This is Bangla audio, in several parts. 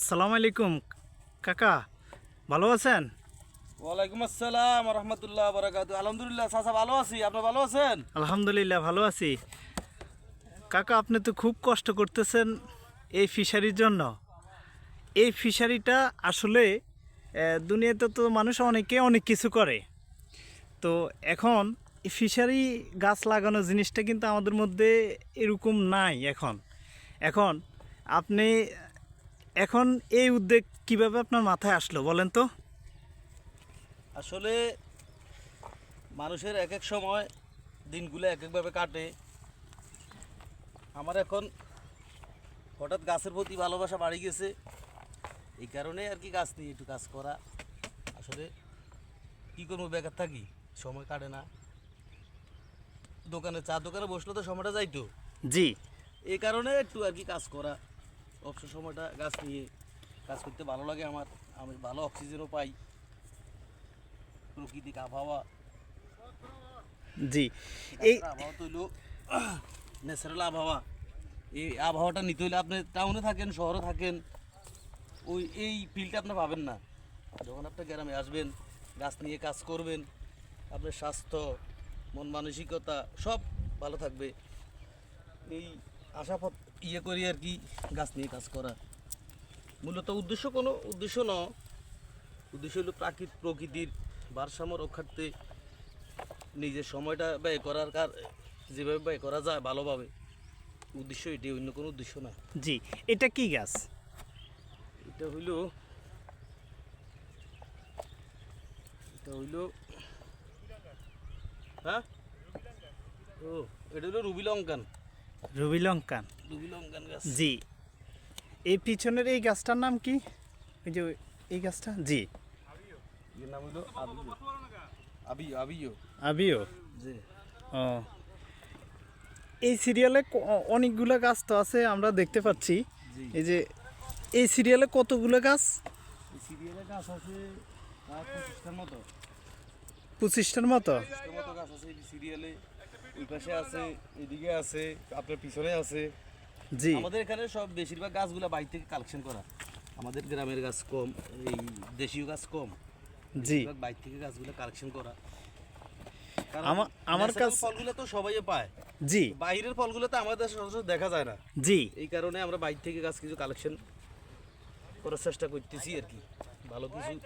আসসালামু আলাইকুম। কাকা ভালো আছেন? ওয়ালাইকুম আসসালাম রহমতুল্লাহ বারাকাতু আলহামদুলিল্লাহ চাচা ভালো আছি। আপনি ভালো আছেন? আলহামদুলিল্লাহ ভালো আছি। কাকা আপনি তো খুব কষ্ট করতেছেন এই ফিশারির জন্য। এই ফিশারিটা আসলে দুনিয়াতে তো মানুষ অনেকে অনেক কিছু করে। তো এখন ফিশারি গাছ লাগানো জিনিসটা কিন্তু আমাদের মধ্যে এরকম নাই এখন। এখন আপনি এখন এই উদ্যোগ কীভাবে আপনার মাথায় আসলো বলেন তো? আসলে মানুষের এক এক সময় দিনগুলো এক একভাবে কাটে। আমার এখন হঠাৎ গাছের প্রতি ভালোবাসা বাড়ি গেছে। এই কারণে আর কি গাছ নিয়ে একটু কাজ করা। আসলে কী করব বেকার থাকি সময় কাটে না। দোকানে চা দোকানে বসলে তো সময়টা যাইতো। জি। এই কারণে একটু আর কি কাজ করা। অবসর সময়টা গাছ নিয়ে কাজ করতে ভালো লাগে আমার। আমি ভালো অক্সিজেনও পাই। প্রাকৃতিক আবহাওয়া। জি। এই আবহাওয়া তো হইল ন্যাচারাল আবহাওয়া। এই আবহাওয়াটা নিতে হলে আপনি টাউনে থাকেন শহরে থাকেন ওই এই ফিলটা আপনি পাবেন না। যখন আপনি গ্রামে আসবেন গাছ নিয়ে কাজ করবেন আপনার স্বাস্থ্য মন মানসিকতা সব ভালো থাকবে। এই আশাপথ ইয়ে করি আর কি গাছ নিয়ে কাজ করা। মূলত উদ্দেশ্য কোনো উদ্দেশ্য ন। উদ্দেশ্য হলো প্রাকৃত প্রকৃতির ভারসাম্য রক্ষার্থে নিজের সময়টা ব্যয় করার কার যেভাবে ব্যয় করা যায় ভালোভাবে। উদ্দেশ্য এটি অন্য কোনো উদ্দেশ্য না। জি এটা কি গাছ? এটা হইল এটা হইল হ্যাঁ? ও এটা হলো রুবি লঙ্কান রবি লঙ্কান গাছ। জি। এই পিছনের এই গাছটার নাম কি? এই যে এই গাছটা? জি। এর নাম হইল আবিও। আবিও আবিও। আবিও? জি। ও। এই সিরিয়ালে অনেকগুলো গাছ তো আছে আমরা দেখতে পাচ্ছি। এই যে এই সিরিয়ালে কতগুলো গাছ? সিরিয়ালে গাছ আছে পঁচিশটার মতো। পঁচিশটার মতো? গাছ আছে সিরিয়ালে। পাশে আছে এদিকে আছে আপনার পিছনে আছে। জি। আমাদের এখানে সব বেশিরভাগ গাছগুলো বাইরে থেকে কালেকশন করা। আমাদের গ্রামের গাছ কম এই দেশীয় গাছ কম। জি। বাইরে থেকে গাছগুলো কালেকশন করা। আমার natural কাছে- ফলগুলো তো সবাই পায়। জি। বাইরের ফলগুলো তো আমাদের সরাসরি দেখা যায় না। জি। এই কারণে আমরা বাইরে থেকে গাছ কিছু কালেকশন করার চেষ্টা করতেছি আর কি। ভালো কিছু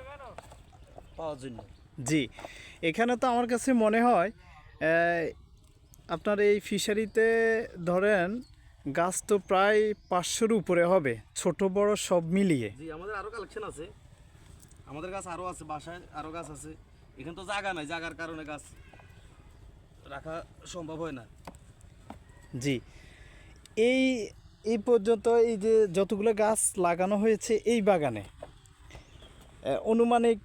পাওয়ার জন্য। জি। এখানে তো আমার কাছে মনে হয় আপনার এই ফিশারিতে ধরেন গাছ তো প্রায় পাঁচশোর উপরে হবে ছোট বড় সব মিলিয়ে। জি আমাদের আরও কালেকশন আছে। আমাদের গাছ আরও আছে বাসায় আরও গাছ আছে। এখানে তো জায়গা নাই জায়গার কারণে গাছ রাখা সম্ভব হয় না। জি এই এই পর্যন্ত এই যে যতগুলো গাছ লাগানো হয়েছে এই বাগানে অনুমানিক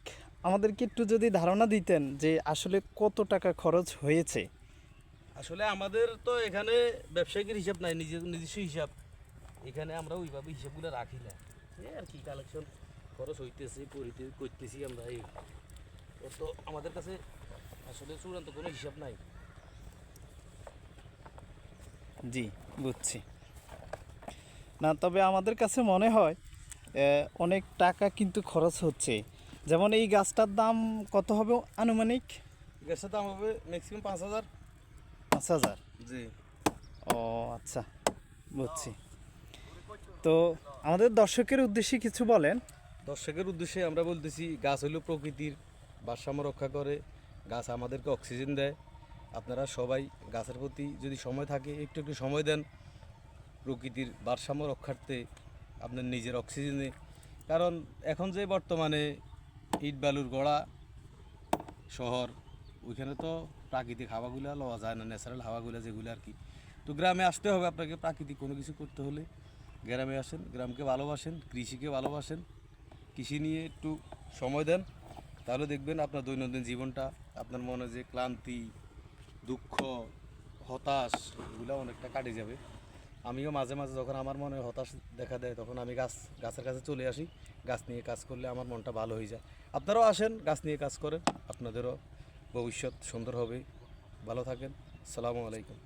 আমাদেরকে একটু যদি ধারণা দিতেন যে আসলে কত টাকা খরচ হয়েছে। আসলে আমাদের তো এখানে ব্যবসায়িকের হিসাব নাই নিজের নিজস্ব হিসাব। এখানে আমরা ওইভাবে হিসাবগুলো রাখি না। এই আর কি কালেকশন খরচ হইতেছে করিতে করতেছি আমরা এই। তো আমাদের কাছে আসলে চূড়ান্ত কোনো হিসাব নাই। জি বুঝছি। না তবে আমাদের কাছে মনে হয় অনেক টাকা কিন্তু খরচ হচ্ছে। যেমন এই গাছটার দাম কত হবে আনুমানিক? গ্যাসের দাম হবে ম্যাক্সিমাম পাঁচ হাজার। পাঁচ হাজার? জি। ও আচ্ছা বুঝছি। তো আমাদের দর্শকের উদ্দেশ্যে কিছু বলেন। দর্শকের উদ্দেশ্যে আমরা বলতেছি গাছ হলো প্রকৃতির ভারসাম্য রক্ষা করে গাছ আমাদেরকে অক্সিজেন দেয়। আপনারা সবাই গাছের প্রতি যদি সময় থাকে একটু একটু সময় দেন। প্রকৃতির ভারসাম্য রক্ষার্থে আপনার নিজের অক্সিজেনে। কারণ এখন যে বর্তমানে ইট বালুর গড়া শহর ওইখানে তো প্রাকৃতিক হাওয়াগুলো লওয়া যায় না ন্যাচারাল হাওয়াগুলো যেগুলো আর কি। তো গ্রামে আসতে হবে আপনাকে, প্রাকৃতিক কোনো কিছু করতে হলে। গ্রামে আসেন, গ্রামকে ভালোবাসেন, কৃষিকে ভালোবাসেন, কৃষি নিয়ে একটু সময় দেন। তাহলে দেখবেন আপনার দৈনন্দিন জীবনটা, আপনার মনে যে ক্লান্তি, দুঃখ, হতাশ, এগুলো অনেকটা কাটে যাবে। আমিও মাঝে মাঝে যখন আমার মনে হতাশ দেখা দেয়, তখন আমি গাছ, গাছের কাছে চলে আসি। গাছ নিয়ে কাজ করলে আমার মনটা ভালো হয়ে যায়। আপনারাও আসেন, গাছ নিয়ে কাজ করেন, আপনাদেরও ভবিষ্যৎ সুন্দর হবে। ভালো থাকেন। সালামু আলাইকুম।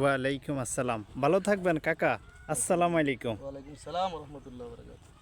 ওয়ালাইকুম আসসালাম। ভালো থাকবেন কাকা। আসসালামু আলাইকুম। ওয়ালাইকুম সালাম রহমতুল্লাহ বরকাত